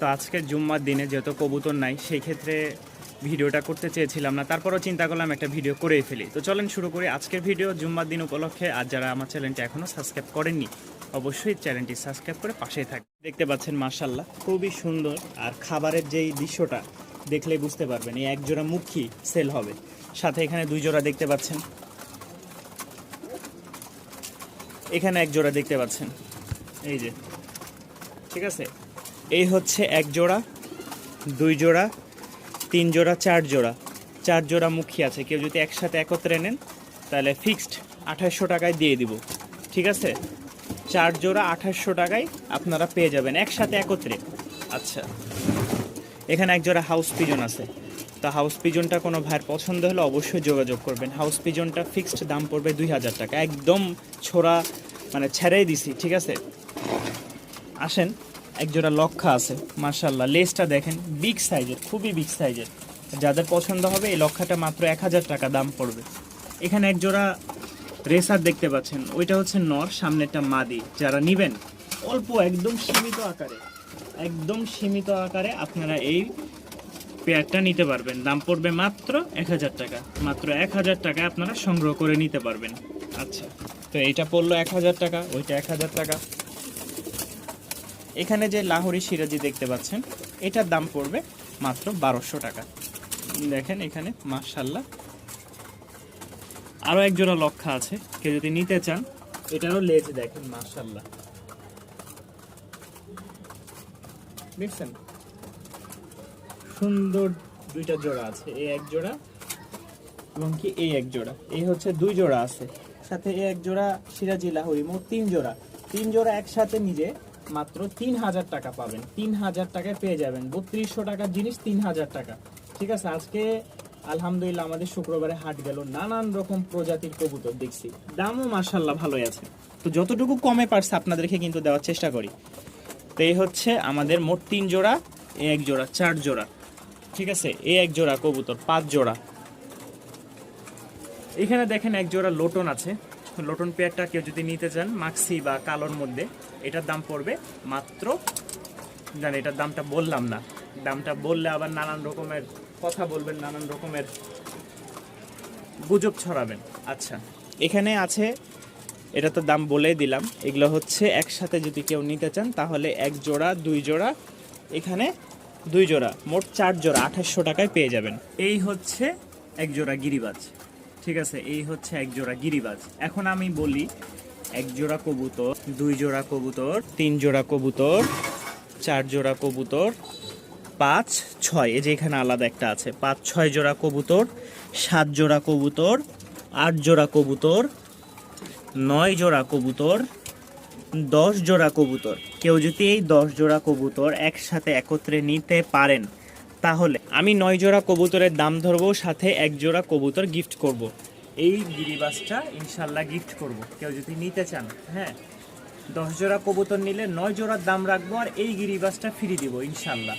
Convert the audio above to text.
তো আজকে জুম্মার দিনে যেহেতু কবুতর নাই সেই ক্ষেত্রে ভিডিওটা করতে চেয়েছিলাম না, তারপরও চিন্তা করলাম একটা ভিডিও করেই ফেলি। তো চলেন শুরু করি আজকের ভিডিও জুম্মার দিন উপলক্ষে, আর যারা আমার চ্যানেলটি এখনও সাবস্ক্রাইব করেননি, অবশ্যই চ্যানেলটি সাবস্ক্রাইব করে পাশেই থাকবে দেখতে পাচ্ছেন মার্শাল্লাহ খুবই সুন্দর, আর খাবারের যেই দৃশ্যটা দেখলেই বুঝতে পারবেন, এই এক জোড়া মুখী সেল হবে। সাথে এখানে দুই জোড়া দেখতে পাচ্ছেন। এখানে এক জোড়া দেখতে পাচ্ছেন। এই যে, ঠিক আছে? এই হচ্ছে এক জোড়া, দুই জোড়া, তিন জোড়া, চার জোড়া। চার জোড়া মুখী আছে। কেউ যদি একসাথে একত্রে নেন, তাহলে ফিক্সড আঠাশশো টাকায় দিয়ে দিব। ঠিক আছে? চার জোড়া আঠাশশো টাকায় আপনারা পেয়ে যাবেন একসাথে একত্রে। আচ্ছা। এখানে এক জোড়া হাউস পিজন আছে। তো হাউস পিজনটা কোনো ভাইয়ের পছন্দ হলে অবশ্যই যোগাযোগ করবেন। হাউস পিজনটা ফিক্সড দাম পড়বে দুই হাজার টাকা। একদম ছোড়া মানে ছেড়েই দিছি। ঠিক আছে? আসেন। একজোড়া লক্ষা আছে মার্শাল্লাহ লেসটা দেখেন বিগ সাইজের খুবই বিগ সাইজের যাদের পছন্দ হবে, এই লক্ষাটা মাত্র এক হাজার টাকা দাম পড়বে। এখানে একজোড়া রেসার দেখতে পাচ্ছেন, ওইটা হচ্ছে নর, সামনেরটা মাদি। যারা নিবেন, অল্প, একদম সীমিত আকারে, একদম সীমিত আকারে আপনারা এই পেয়ারটা নিতে পারবেন। দাম পড়বে মাত্র এক হাজার টাকা। মাত্র এক হাজার টাকা আপনারা সংগ্রহ করে নিতে পারবেন। আচ্ছা তো এইটা পড়ল এক হাজার টাকা, ওইটা এক হাজার টাকা। এখানে যে লাহোরি সিরাজি দেখতে পাচ্ছেন, এটার দাম পড়বে মাত্র বারোশো টাকা। দেখেন এখানে মার্শাল্লাহ আরও এক জোড়া লক্ষা আছে, কেউ যদি নিতে চান, এটারও লেজ দেখেন মার্শাল্লাহ দেখছেন? সুন্দর দুইটা জোড়া আছে, এই এক জোড়া এবং কি এই এক জোড়া। এই হচ্ছে দুই জোড়া আছে, সাথে এই এক জোড়া সিরাজি লাহোরি, মোট তিন জোড়া। তিন জোড়া একসাথে নিজে মাত্র তিন হাজার টাকা পাবেন। তিন হাজার টাকায় পেয়ে যাবেন। বত্রিশশো টাকার জিনিস তিন হাজার টাকা। ঠিক আছে, আজকে আলহামদুলিল্লাহ আমাদের শুক্রবারে হাট গেল। নানান রকম প্রজাতির কবুতর দেখছি। দামও মার্শাল্লাহ ভালোই আছে। তো যতটুকু কমে পারছে আপনাদেরকে কিন্তু দেওয়ার চেষ্টা করি। তো এই হচ্ছে আমাদের মোট তিন জোড়া, এ এক জোড়া, চার জোড়া। ঠিক আছে, এ এক জোড়া কবুতর, পাঁচ জোড়া। এখানে দেখেন এক জোড়া লোটন আছে। লোটন পেয়ারটা কেউ যদি নিতে চান, মাক্সি বা কালোর মধ্যে, এটার দাম পড়বে মাত্র, জানি এটার দামটা বললাম না, দামটা বললে আবার নানান রকমের কথা বলবেন, নানান রকমের গুজব ছড়াবেন। আচ্ছা এখানে আছে, এটা তো দাম বলেই দিলাম, এগুলো হচ্ছে একসাথে যদি কেউ নিতে চান, তাহলে এক জোড়া, দুই জোড়া, এখানে দুই জোড়া, মোট চার জোড়া, আঠাশশো টাকায় পেয়ে যাবেন। এই হচ্ছে এক জোড়া গিরিবাজ। ঠিক আছে, এই হচ্ছে এক জোড়া গিরিবাজ। এখন আমি বলি এক জোড়া কবুতর, দুই জোড়া কবুতর, তিন জোড়া কবুতর, চার জোড়া কবুতর, পাঁচ, ছয়। এই যে এখানে আলাদা একটা আছে। পাঁচ, ছয় জোড়া কবুতর, সাত জোড়া কবুতর, আট জোড়া কবুতর, নয় জোড়া কবুতর, দশ জোড়া কবুতর। কেউ যদি এই দশ জোড়া কবুতর একসাথে একত্রে নিতে পারেন তাহলে আমি নয় জোড়া কবুতরের দাম ধরবো, সাথে এক জোড়া কবুতর গিফট করব। এই গিরিবাসটা ইনশাল্লাহ গিফট করব। কেউ যদি নিতে চান হ্যাঁ দশ জোড়া কবুতর নিলে নয় জোড়ার দাম রাখব আর এই গিরিবাসটা ফিরিয়ে দিব ইনশাল্লাহ